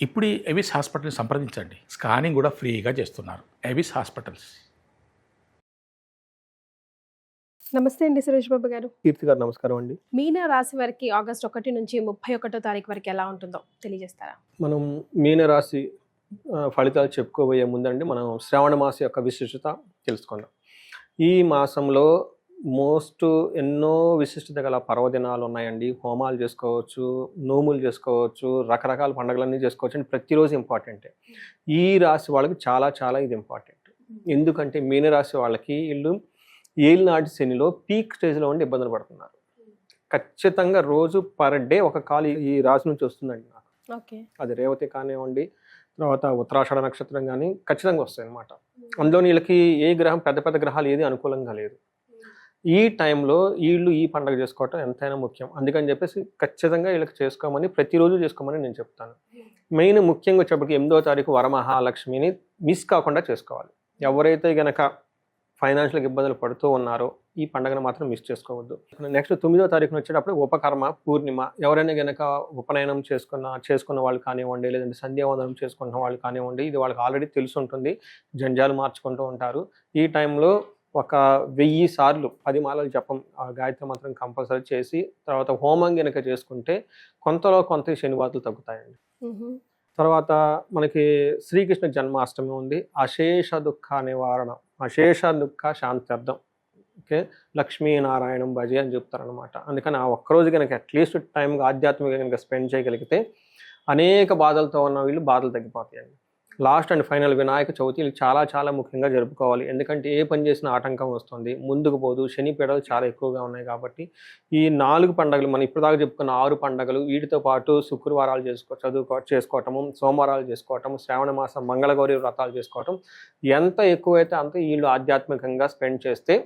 ఇప్పుడు ఎవిస్ హాస్పిటల్ని సంప్రదించండి. స్కానింగ్ కూడా ఫ్రీగా చేస్తున్నారు. Avis hospitals. నమస్తే అండి సురేష్ బాబు గారు. కీర్తి గారు నమస్కారం అండి. మీన రాశి వారికి ఆగస్ట్ ఒకటి నుంచి ముప్పై ఒకటో తారీఖు వరకు ఎలా ఉంటుందో తెలియజేస్తారా? మనం మీనరాశి ఆ, ఫలితాలు చెప్పుకోబోయే ముందండి మనం శ్రావణ మాసం యొక్క విశిష్టత తెలుసుకుందాం. ఈ మాసంలో మోస్ట్ ఎన్నో విశిష్టత గల పర్వదినాలు ఉన్నాయండి. హోమాలు చేసుకోవచ్చు నోములు చేసుకోవచ్చు రకరకాల పండుగలన్నీ చేసుకోవచ్చు. అండి ప్రతిరోజు ఇంపార్టెంటే. ఈ రాశి వాళ్ళకి చాలా చాలా ఇది ఇంపార్టెంట్. ఎందుకంటే మీనరాశి వాళ్ళకి వీళ్ళు ఏలినాటి శనిలో పీక్ స్టేజ్లో ఉండి ఇబ్బందులు పడుతున్నారు. ఖచ్చితంగా రోజు పర్ డే ఒక కాల్ ఈ రాశి నుంచి వస్తుందండి నాకు. ఓకే. అది రేవతి కానివ్వండి తర్వాత ఉత్తరాషాఢ నక్షత్రం కానీ ఖచ్చితంగా వస్తాయి అన్నమాట అందులో వీళ్ళకి ఏ గ్రహం పెద్ద పెద్ద గ్రహాలు ఏది అనుకూలంగా లేదు. ఈ టైంలో వీళ్ళు ఈ పండుగ చేసుకోవటం ఎంతైనా ముఖ్యం. అందుకని చెప్పేసి ఖచ్చితంగా వీళ్ళకి చేసుకోమని ప్రతిరోజు చేసుకోమని నేను చెప్తాను. మెయిన్ ముఖ్యంగా వచ్చేప్పటికి ఎనిమిదో తారీఖు వరమహాలక్ష్మిని మిస్ కాకుండా చేసుకోవాలి. ఎవరైతే గనక ఫైనాన్షియల్ ఇబ్బందులు పడుతూ ఉన్నారో ఈ పండుగను మాత్రం మిస్ చేసుకోవద్దు. నెక్స్ట్ తొమ్మిదో తారీఖున వచ్చేటప్పుడు ఉపకర్మ పూర్ణిమ ఎవరైనా గనక ఉపనయనం చేసుకున్న చేసుకున్న వాళ్ళు కానివ్వండి లేదంటే సంధ్యావందనం చేసుకున్న వాళ్ళు కానివ్వండి ఇది వాళ్ళకి ఆల్రెడీ తెలిసి ఉంటుంది. జంజాలు మార్చుకుంటూ ఉంటారు. ఈ టైంలో ఒక వెయ్యి సార్లు పది మాలలు జపం ఆ గాయత్రి మంత్రం కంపల్సరీ చేసి తర్వాత హోమం గనక చేసుకుంటే కొంతలో కొంత ఈ శని బాధలు తగ్గుతాయండి తర్వాత మనకి శ్రీకృష్ణ జన్మాష్టమి ఉంది. అశేష దుఃఖ నివారణ. అశేష దుఃఖ శాంత్యర్థం. ఓకే? లక్ష్మీనారాయణం భజే అని చెప్తారనమాట అందుకని ఆ ఒక్కరోజు కనుక అట్లీస్ట్ టైం ఆధ్యాత్మిక కనుక స్పెండ్ చేయగలిగితే అనేక బాధలతో ఉన్న వీళ్ళు బాధలు తగ్గిపోతాయండి. Last and final Vinayaka Chavithi చాలా చాలా ముఖ్యంగా జరుపుకోవాలి. ఎందుకంటే ఏ పని చేసినా ఆటంకం వస్తుంది. ముందుకు పోదు. శని పీడలు చాలా ఎక్కువగా ఉన్నాయి కాబట్టి ఈ నాలుగు పండుగలు మనం ఇప్పటిదాకా చెప్పుకున్న ఆరు పండుగలు వీటితో పాటు శుక్రవారాలు చేసుకో చదువుకో చేసుకోవటము సోమవారాలు చేసుకోవటం శ్రావణ మాసం మంగళగౌరి వ్రతాలు చేసుకోవటం. ఎంత ఎక్కువైతే అంత వీళ్ళు ఆధ్యాత్మికంగా స్పెండ్ చేస్తే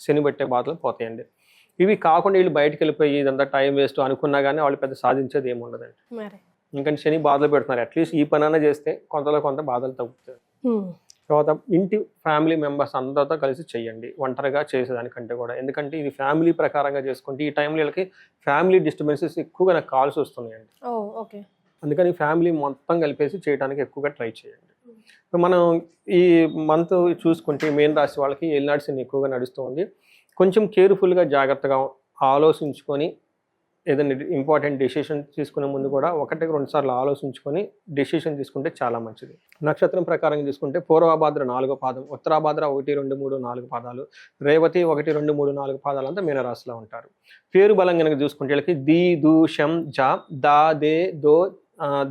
శని పెట్టే బాధలు పోతాయండి. ఇవి కాకుండా వీళ్ళు బయటికి వెళ్ళిపోయి ఇదంతా టైం వేస్ట్ అనుకున్నా కానీ వాళ్ళు పెద్ద సాధించేది ఏమి ఉండదండి మరి ఎందుకంటే శని బాధలు పెడుతున్నారు. అట్లీస్ట్ ఈ పనైనా చేస్తే కొంతలో కొంత బాధలు తగ్గుతాయి. తర్వాత ఇంటి ఫ్యామిలీ మెంబర్స్ అందరితో కలిసి చేయండి ఒంటరిగా చేసేదానికంటే కూడా. ఎందుకంటే ఇది ఫ్యామిలీ ప్రకారంగా చేసుకుంటే ఈ టైంలో వీళ్ళకి ఫ్యామిలీ డిస్టర్బెన్సెస్ ఎక్కువగా నాకు కాల్స్ వస్తున్నాయండి ఓకే అందుకని ఫ్యామిలీ మొత్తం కలిపేసి చేయడానికి ఎక్కువగా ట్రై చేయండి. మనం ఈ మంత్ చూసుకుంటే మెయిన్ రాశి వాళ్ళకి శని ఎక్కువగా నడుస్తుంది. కొంచెం కేర్ఫుల్గా జాగ్రత్తగా ఆలోచించుకొని ఏదైనా ఇంపార్టెంట్ డెసిషన్ తీసుకునే ముందు కూడా ఒకటి రెండు సార్లు ఆలోచించుకొని డెసిషన్ తీసుకుంటే చాలా మంచిది. నక్షత్రం ప్రకారం తీసుకుంటే పూర్వభాద్ర నాలుగో పాదం ఉత్తరాభాద్ర ఒకటి రెండు మూడు నాలుగు పాదాలు రేవతి ఒకటి రెండు మూడు నాలుగు పాదాలు అంతా మీనరాశిలో ఉంటారు. పేరు బలం కనుక చూసుకుంటే వీళ్ళకి ది దు షం జా దా దే దో ద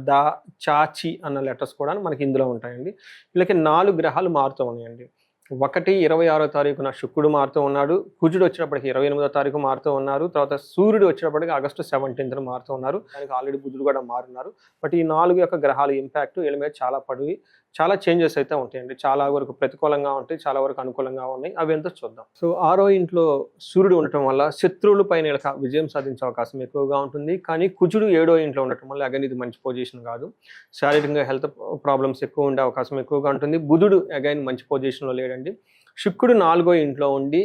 దా చాచి అన్న లెటర్స్ కూడా మనకి ఇందులో ఉంటాయండి. వీళ్ళకి నాలుగు గ్రహాలు మారుతూ ఉన్నాయండి. ఒకటి ఇరవై ఆరో తారీఖున శుక్రుడు మారుతూ ఉన్నాడు. కుజుడు వచ్చినప్పటికి ఇరవై ఎనిమిదో తారీఖు మారుతూ ఉన్నారు. తర్వాత సూర్యుడు వచ్చినప్పటికి ఆగస్టు సెవెంటీన్త్న మారుతూ ఉన్నారు. దానికి ఆల్రెడీ బుధుడు కూడా మారున్నారు. బట్ ఈ నాలుగు యొక్క గ్రహాల ఇంపాక్ట్ వీళ్ళ మీద చాలా పడి చాలా చేంజెస్ అయితే ఉంటాయండి. చాలా వరకు ప్రతికూలంగా ఉంటాయి చాలా వరకు అనుకూలంగా ఉన్నాయి. అవి ఎంతో చూద్దాం. సో ఆరో ఇంట్లో సూర్యుడు ఉండటం వల్ల శత్రువుల పైన విజయం సాధించే అవకాశం ఎక్కువగా ఉంటుంది. కానీ కుజుడు ఏడో ఇంట్లో ఉండటం వల్ల అగైన్ ఇది మంచి పొజిషన్ కాదు. శారీరకంగా హెల్త్ ప్రాబ్లమ్స్ ఎక్కువ ఉండే అవకాశం ఎక్కువగా ఉంటుంది. బుధుడు అగైన్ మంచి పొజిషన్లో లేడండి శుక్రుడు నాలుగో ఇంట్లో ఉండి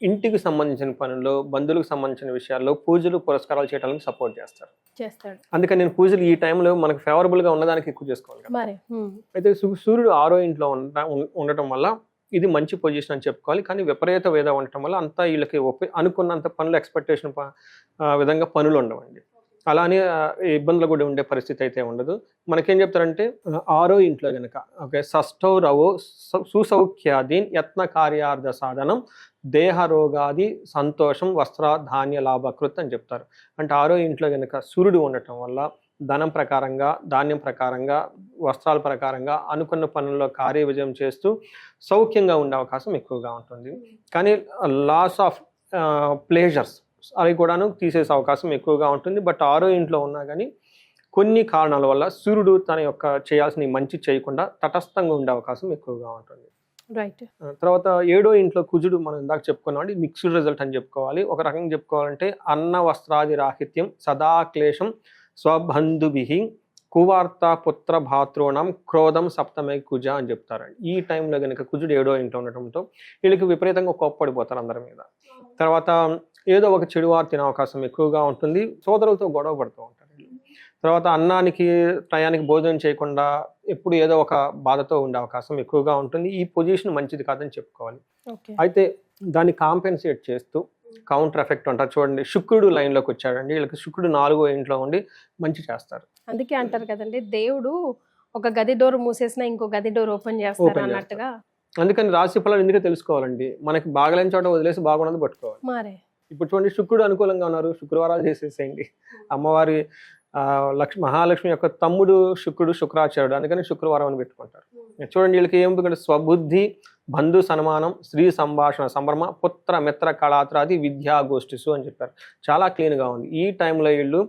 ఇంటికి సంబంధించిన పనుల్లో బంధువులకు సంబంధించిన విషయాల్లో పూజలు పురస్కారాలు చేయడానికి సపోర్ట్ చేస్తారు. చేస్తాడు. అందుకని నేను పూజలు ఈ టైంలో మనకు ఫేవరబుల్గా ఉన్నదానికి ఎక్కువ చేసుకోవాలి అయితే సూర్యుడు ఆరో ఇంట్లో ఉండటం వల్ల ఇది మంచి పొజిషన్ అని చెప్పుకోవాలి. కానీ విపరీత వేద ఉండటం వల్ల అంతా వీళ్ళకి అనుకున్నంత పనులు ఎక్స్పెక్టేషన్ విధంగా పనులు ఉండవండి. అలానే ఇబ్బందులు కూడా ఉండే పరిస్థితి అయితే ఉండదు. మనకేం చెప్తారంటే ఆరో ఇంట్లో కనుక ఓకే షష్ఠౌ రవో సు- సుసౌఖ్యాదీన్ యత్న కార్యార్థ సాధనం దేహ రోగాది సంతోషం వస్త్ర ధాన్య లాభకృత్ అని చెప్తారు. అంటే ఆరో ఇంట్లో కనుక సూర్యుడు ఉండటం వల్ల ధనం ప్రకారంగా ధాన్యం ప్రకారంగా వస్త్రాల ప్రకారంగా అనుకున్న పనుల్లో కార్య విజయం చేస్తూ సౌఖ్యంగా ఉండే అవకాశం ఎక్కువగా ఉంటుంది. కానీ లాస్ ఆఫ్ ప్లేజర్స్ అవి కూడాను తీసేసే అవకాశం ఎక్కువగా ఉంటుంది. బట్ ఆరో ఇంట్లో ఉన్నా కానీ కొన్ని కారణాల వల్ల సూర్యుడు తన యొక్క చేయాల్సిన మంచి చేయకుండా తటస్థంగా ఉండే అవకాశం ఎక్కువగా ఉంటుంది. రైట్ తర్వాత ఏడో ఇంట్లో కుజుడు మనం ఇందాక చెప్పుకున్నాం మిక్స్డ్ రిజల్ట్ అని చెప్పుకోవాలి. ఒక రకంగా చెప్పుకోవాలంటే అన్న వస్త్రాది రాహిత్యం సదా క్లేశం స్వబంధుభి కువార్త పుత్ర భాతృణం క్రోధం సప్తమే కుజ అని చెప్తారండి. ఈ టైంలో కనుక కుజుడు ఏడో ఇంట్లో ఉండటంతో వీళ్ళకి విపరీతంగా కోప్పడిపోతారు అందరి మీద. తర్వాత ఏదో ఒక చెడు వార్త తినే అవకాశం ఎక్కువగా ఉంటుంది. సోదరులతో గొడవ పడుతూ ఉంటారు. తర్వాత అన్నానికి టయానికి భోజనం చేయకుండా ఎప్పుడు ఏదో ఒక బాధతో ఉండే అవకాశం ఎక్కువగా ఉంటుంది. ఈ పొజిషన్ మంచిది కాదని చెప్పుకోవాలి. అయితే దాన్ని కాంపెన్సేట్ చేస్తూ కౌంటర్ ఎఫెక్ట్ అంటారు చూడండి శుక్రుడు లైన్లోకి వచ్చాడండి. వీళ్ళకి శుక్రుడు నాలుగో ఇంట్లో ఉండి మంచి చేస్తారు. అందుకే అంటారు కదండి దేవుడు ఒక గది డోర్ మూసేసినా ఇంకో గది డోర్ ఓపెన్ చేస్తారు అన్నట్టుగా. అందుకని రాశి ఫలాలు ఎందుకు తెలుసుకోవాలండి. మనకి బాగలేని చోట వదిలేసి బాగున్నది పట్టుకోవాలి. మారే. ఇప్పుడు చూడండి శుక్రుడు అనుకూలంగా ఉన్నారు. శుక్రవారాలు చేసేసేయండి. అమ్మవారి లక్ష్మి మహాలక్ష్మి యొక్క తమ్ముడు శుక్రుడు శుక్రాచార్యుడు. అందుకని శుక్రవారం అని పెట్టుకుంటారు. చూడండి వీళ్ళకి ఏం స్వబుద్ధి బంధు సన్మానం స్త్రీ సంభాషణ సంభ్రమ పుత్ర మిత్ర కళాత్రాది విద్యాగోష్ఠిసు అని చెప్పారు. చాలా క్లీన్గా ఉంది. ఈ టైంలో వీళ్ళు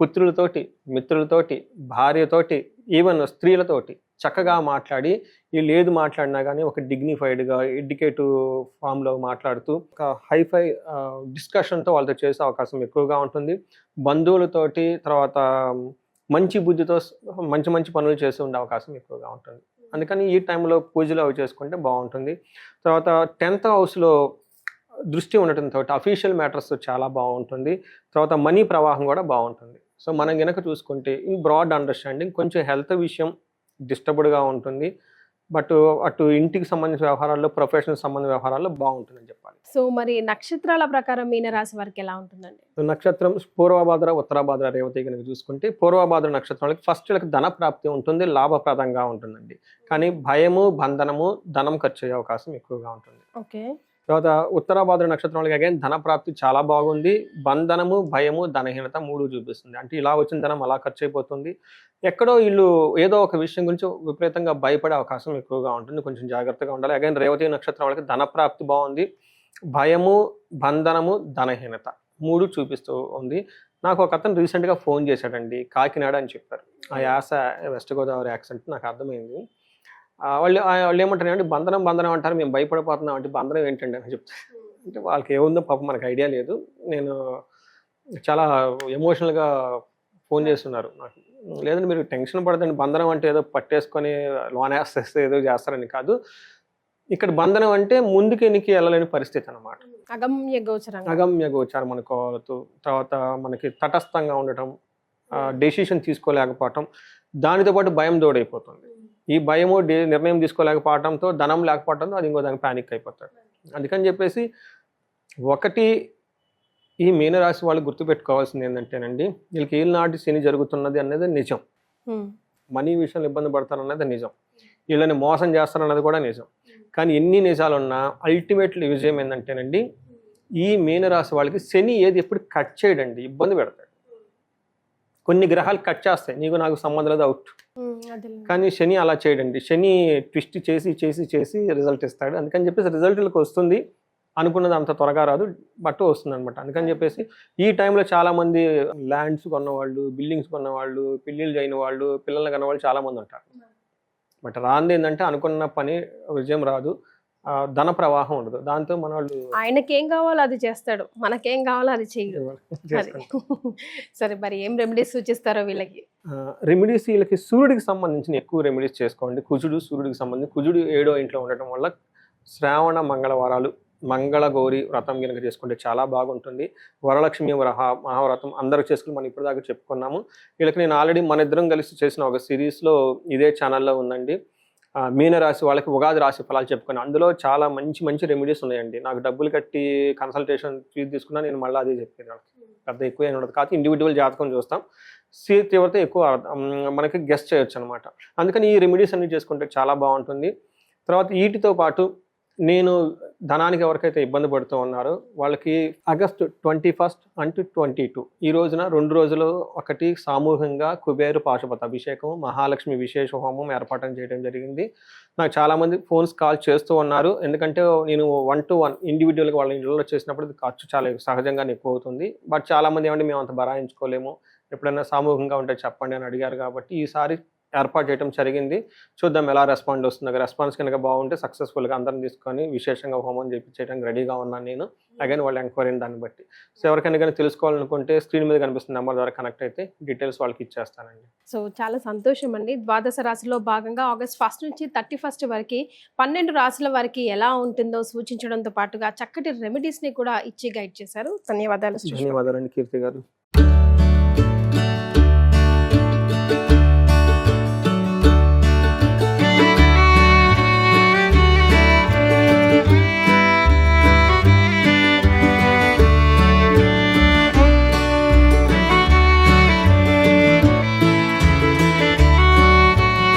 పుత్రులతోటి మిత్రులతోటి భార్యతోటి ఈవెన్ స్త్రీలతోటి చక్కగా మాట్లాడి వీళ్ళు ఏది మాట్లాడినా కానీ ఒక డిగ్నిఫైడ్గా ఎడ్యుకేటివ్ ఫామ్లో మాట్లాడుతూ ఒక హైఫై డిస్కషన్తో వాళ్ళతో చేసే అవకాశం ఎక్కువగా ఉంటుంది. బంధువులతోటి తర్వాత మంచి బుద్ధితో మంచి మంచి పనులు చేసి ఉండే అవకాశం ఎక్కువగా ఉంటుంది. అందుకని ఈ టైంలో పూజలు అవి చేసుకుంటే బాగుంటుంది. తర్వాత టెన్త్ హౌస్లో దృష్టి ఉండటంతో అఫీషియల్ మ్యాటర్స్ చాలా బాగుంటుంది. తర్వాత మనీ ప్రవాహం కూడా బాగుంటుంది. సో మనం కనుక చూసుకుంటే ఇన్ బ్రాడ్ అండర్స్టాండింగ్ కొంచెం హెల్త్ విషయం డిస్టర్బ్డ్గా ఉంటుంది. బట్ అటు ఇంటికి సంబంధించిన వ్యవహారాల్లో ప్రొఫెషనల్ సంబంధించిన వ్యవహారాల్లో బాగుంటుందని చెప్పాలి. సో మరి నక్షత్రాల ప్రకారం మీన రాశి వారికి ఎలా ఉంటుందండి? నక్షత్రం పూర్వభాద్ర ఉత్తరాభాద్ర రేవతి కనుక చూసుకుంటే పూర్వభాద్ర నక్షత్రాలకి ఫస్ట్ వీళ్ళకి ధన ప్రాప్తి ఉంటుంది లాభప్రదంగా ఉంటుందండి. కానీ భయము బంధనము ధనం ఖర్చు అయ్యే అవకాశం ఎక్కువగా ఉంటుంది. ఓకే. తర్వాత ఉత్తరాభాద్ర నక్షత్రాలకి అగైన్ ధన ప్రాప్తి చాలా బాగుంది. బంధనము భయము ధనహీనత మూడు చూపిస్తుంది. అంటే ఇలా వచ్చిన ధనం అలా ఖర్చు అయిపోతుంది ఎక్కడో వీళ్ళు ఏదో ఒక విషయం గురించి విపరీతంగా భయపడే అవకాశం ఎక్కువగా ఉంటుంది. కొంచెం జాగ్రత్తగా ఉండాలి. అగైన్ రేవతి నక్షత్రం వాళ్ళకి ధన ప్రాప్తి బాగుంది. భయము బంధనము ధనహీనత మూడు చూపిస్తూ ఉంది. నాకు ఒక అతను రీసెంట్గా ఫోన్ చేశాడండి. కాకినాడ అని చెప్పారు. ఆ యాస వెస్ట్ గోదావరి యాక్సెంట్ నాకు అర్థమైంది. వాళ్ళు ఆ, వాళ్ళు ఏమంటారు అంటే బంధనం బంధనం అంటారు మేము భయపడిపోతున్నాం అంటే బంధనం ఏంటండి అని చెప్తారు. అంటే వాళ్ళకి ఏముందో పాపం మనకు ఐడియా లేదు. నేను చాలా ఎమోషనల్గా ఫోన్ చేస్తున్నారు. నాకు లేదంటే మీరు టెన్షన్ పడదండి బంధనం అంటే ఏదో పట్టేసుకొని లోన్ వేస్తే ఏదో చేస్తారని కాదు. ఇక్కడ బంధనం అంటే ముందుకు ఎనికి వెళ్ళలేని పరిస్థితి అన్నమాట. అగమ్య గోచరంగా అగమ్య గోచారం అనుకోవచ్చు తర్వాత మనకి తటస్థంగా ఉండటం డెసిషన్ తీసుకోలేకపోవటం దానితో పాటు భయం దోడైపోతుంది. ఈ భయము డే- నిర్ణయం తీసుకోలేకపోవడంతో ధనం లేకపోవడంతో అది ఇంకో దానికి ప్యానిక్ అయిపోతాడు. అందుకని చెప్పేసి ఒకటి ఈ మీనరాశి వాళ్ళు గుర్తుపెట్టుకోవాల్సింది ఏంటంటేనండి వీళ్ళకి ఏళ్ళనాటి శని జరుగుతున్నది అనేది నిజం. మనీ విషయంలో ఇబ్బంది పడతారన్నది నిజం. వీళ్ళని మోసం చేస్తారన్నది కూడా నిజం. కానీ ఎన్ని నిజాలు ఉన్నా అల్టిమేట్లీ విజయం ఏంటంటేనండి ఈ మీనరాశి వాళ్ళకి శని ఏది ఎప్పుడు కట్ చేయడండి ఇబ్బంది పెడతాడు. కొన్ని గ్రహాలు కట్ చేస్తాయి. నీకు నాకు సంబంధం లేదు అవుట్. కానీ శని అలా చేయడండి. శని ట్విస్ట్ చేసి చేసి చేసి రిజల్ట్ ఇస్తాడు. అందుకని చెప్పేసి రిజల్ట్లకు వస్తుంది అనుకున్నది అంత త్వరగా రాదు బట్ వస్తుంది అనమాట అందుకని చెప్పేసి ఈ టైంలో చాలా మంది ల్యాండ్స్ కొన్నవాళ్ళు బిల్డింగ్స్ కొన్నవాళ్ళు పెళ్ళిళ్ళు అయిన వాళ్ళు పిల్లలు కన్నవాళ్ళు చాలా మంది ఉంటారు. బట్ రాంది ఏంటంటే అనుకున్న పని విజయం రాదు. ధన ప్రవాహం ఉండదు. దాంతో మన వాళ్ళు ఆయనకేం కావాలో అది చేస్తాడు. మనకేం కావాలో అది చేయడు. సరే మరి ఏం రెమెడీస్ సూచిస్తారో వీళ్ళకి? రెమెడీస్ వీళ్ళకి సూర్యుడికి సంబంధించిన ఎక్కువ రెమెడీస్ చేసుకోండి. కుజుడు సూర్యుడికి సంబంధించి కుజుడు ఏడో ఇంట్లో ఉండటం వల్ల శ్రావణ మంగళవారాలు మంగళ గౌరి వ్రతం కనుక చేసుకుంటే చాలా బాగుంటుంది. వరలక్ష్మి వ్రహ మహావ్రతం అందరూ చేసుకుని మనం ఇప్పటిదాకా చెప్పుకున్నాము. వీళ్ళకి నేను ఆల్రెడీ మన ఇద్దరం కలిసి చేసిన ఒక సిరీస్లో ఇదే ఛానల్లో ఉందండి. మీనరాశి వాళ్ళకి ఉగాది రాశి ఫలాలు చెప్పుకున్నాను అందులో చాలా మంచి మంచి రెమెడీస్ ఉన్నాయండి. నాకు డబ్బులు కట్టి కన్సల్టేషన్ ఫీజు తీసుకున్నా నేను మళ్ళీ అదే చెప్పాను వాళ్ళకి. పెద్ద ఎక్కువ ఏం ఉండదు. కాదు ఇండివిజువల్ జాతకం చూస్తాం. సీ తీవ్రత ఎక్కువ మనకి గెస్ట్ చేయొచ్చు అనమాట అందుకని ఈ రెమెడీస్ అన్ని చేసుకుంటే చాలా బాగుంటుంది. తర్వాత వీటితో పాటు నేను ధనానికి ఎవరికైతే ఇబ్బంది పడుతూ ఉన్నారో వాళ్ళకి ఆగస్ట్ ట్వంటీ ఫస్ట్ అంటూ ట్వంటీ టూ. ఈ రోజున రెండు రోజులు ఒకటి సామూహికంగా కుబేరు పాశుపత అభిషేకం మహాలక్ష్మి విశేష హోమం ఏర్పాటు చేయడం జరిగింది. నాకు చాలామంది ఫోన్స్ కాల్ చేస్తూ ఉన్నారు. ఎందుకంటే నేను వన్ టు వన్ ఇండివిజువల్గా వాళ్ళ ఇంట్లో చేసినప్పుడు ఖర్చు చాలా సహజంగానే ఎక్కువ అవుతుంది. బట్ చాలామంది ఏమంటే మేము అంత భరాయించుకోలేము ఎప్పుడైనా సామూహికంగా ఉంటే చెప్పండి అని అడిగారు కాబట్టి ఈసారి ఏర్పాటు చేయడం జరిగింది. చూద్దాం ఎలా రెస్పాండ్ వస్తుంది. రెస్పాన్స్ కనుక బాగుంటే సక్సెస్ఫుల్గా అందరం తీసుకొని విశేషంగా హోమం చేయించడానికి రెడీగా ఉన్నాను నేను. అగైన్ వాళ్ళు ఎంక్వైరీ దాన్ని బట్టి. సో ఎవరికైనా కానీ తెలుసుకోవాలనుకుంటే స్క్రీన్ మీద కనిపిస్తున్న నెంబర్ ద్వారా కనెక్ట్ అయితే డీటెయిల్స్ వాళ్ళకి ఇచ్చేస్తానండి. సో చాలా సంతోషం అండి. ద్వాదశ రాశిలో భాగంగా ఆగస్ట్ ఫస్ట్ నుంచి థర్టీ ఫస్ట్ వరకు పన్నెండు రాశుల వారికి ఎలా ఉంటుందో సూచించడంతో పాటుగా చక్కటి రెమెడీస్ని కూడా ఇచ్చి గైడ్ చేశారు. ధన్యవాదాలు. ధన్యవాదాలండి కీర్తి గారు.